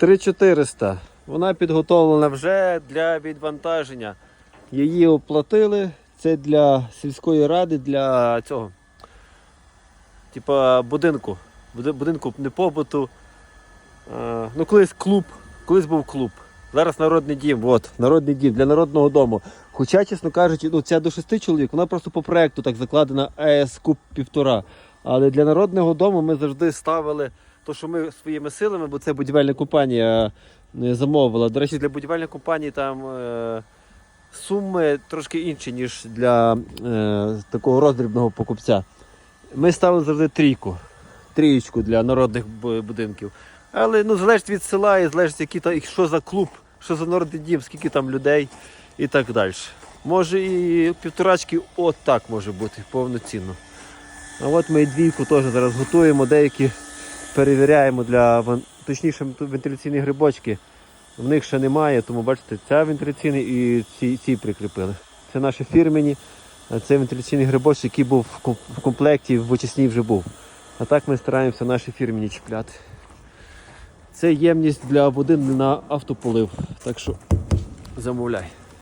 3400. Вона підготовлена вже для відвантаження. Її оплатили. Це для сільської ради, для цього. Типа будинку. Будинку не побуту. Ну, колись клуб. Колись був клуб. Зараз народний дім. От, народний дім для народного дому. Хоча, чесно кажучи, ну, ця до шести чоловік, вона просто по проекту так закладена АЕС Куб півтора. Але для народного дому ми завжди ставили то, що ми своїми силами, бо це будівельна компанія е, замовила. До речі, для будівельної компанії там е, суми трошки інші, ніж для е, такого роздрібного покупця. Ми ставили завжди трійку, трієчку для народних будинків. Але ну, залежить від села і залежить, які та, що за клуб, що за народний дім, скільки там людей і так далі. Може і півторачки отак може бути повноцінно. А от ми і двійку теж зараз готуємо, деякі перевіряємо для точніше вентиляційні грибочки. В них ще немає, тому бачите, ця вентиляційний і ці, ці прикріпили. Це наші фірмені, а це вентиляційний грибочок, який був в комплекті, в очисній вже був. А так ми стараємося наші фірмені чіпляти. Це ємність для води на автополив, так що замовляй.